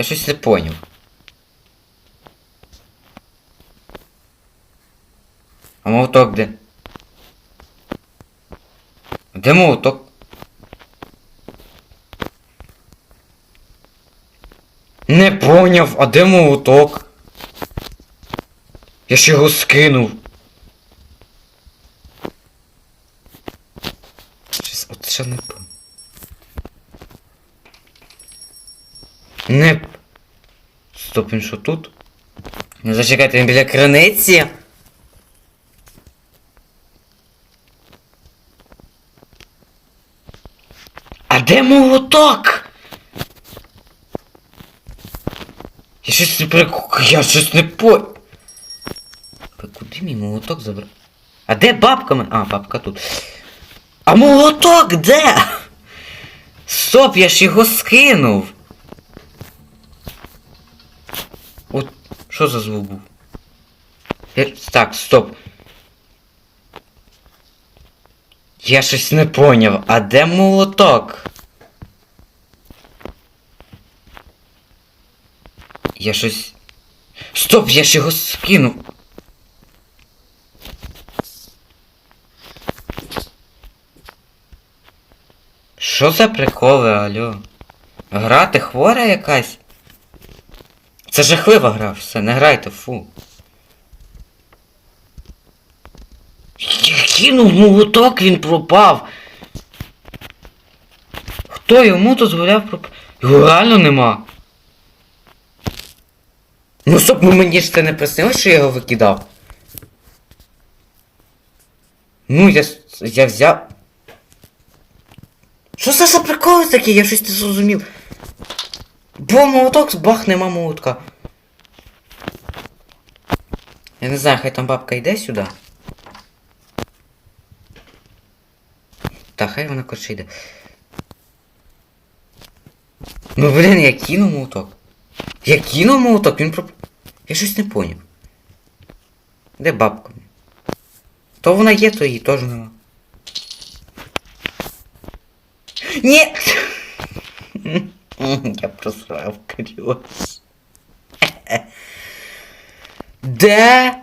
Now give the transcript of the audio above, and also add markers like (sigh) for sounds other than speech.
Я щось не поняв. А молоток де? Де молоток? Не поняв, а де молоток? Я ж його скинув. Щось, от що не поняв. Не. Стоп, він що тут? Ну зачекайте, він біля криниці. А де молоток? Я щось не прик... Я щось не по... Куди мій молоток забрав? А де бабка А, бабка тут. А молоток де? Стоп, я ж його скинув. От, що за звук був? Так, стоп. Я щось не поняв, а де молоток? Я щось. Стоп, я ж його скинув. Що за приколи, алло? Грати хвора якась? Це жахлива гра, все, не грайте, фу. Я кинув молоток, він пропав. Хто йому дозволяв пропав? Його реально нема. Ну щоб мені ж це не приснилось, що я його викидав. Ну, я, я взяв. Що це за приколи такі? Я щось не зрозумів. Бо молоток, бах, нема молотка. Я не знаю, хай там бабка йде сюди. Та хай вона коротше йде. Ну блін, я кинув молоток. Я кинув молоток, він проп... Я щось не поняв. Де бабка? То вона є, то її теж нема. Ні! (laughs) Я просрав кріос. Де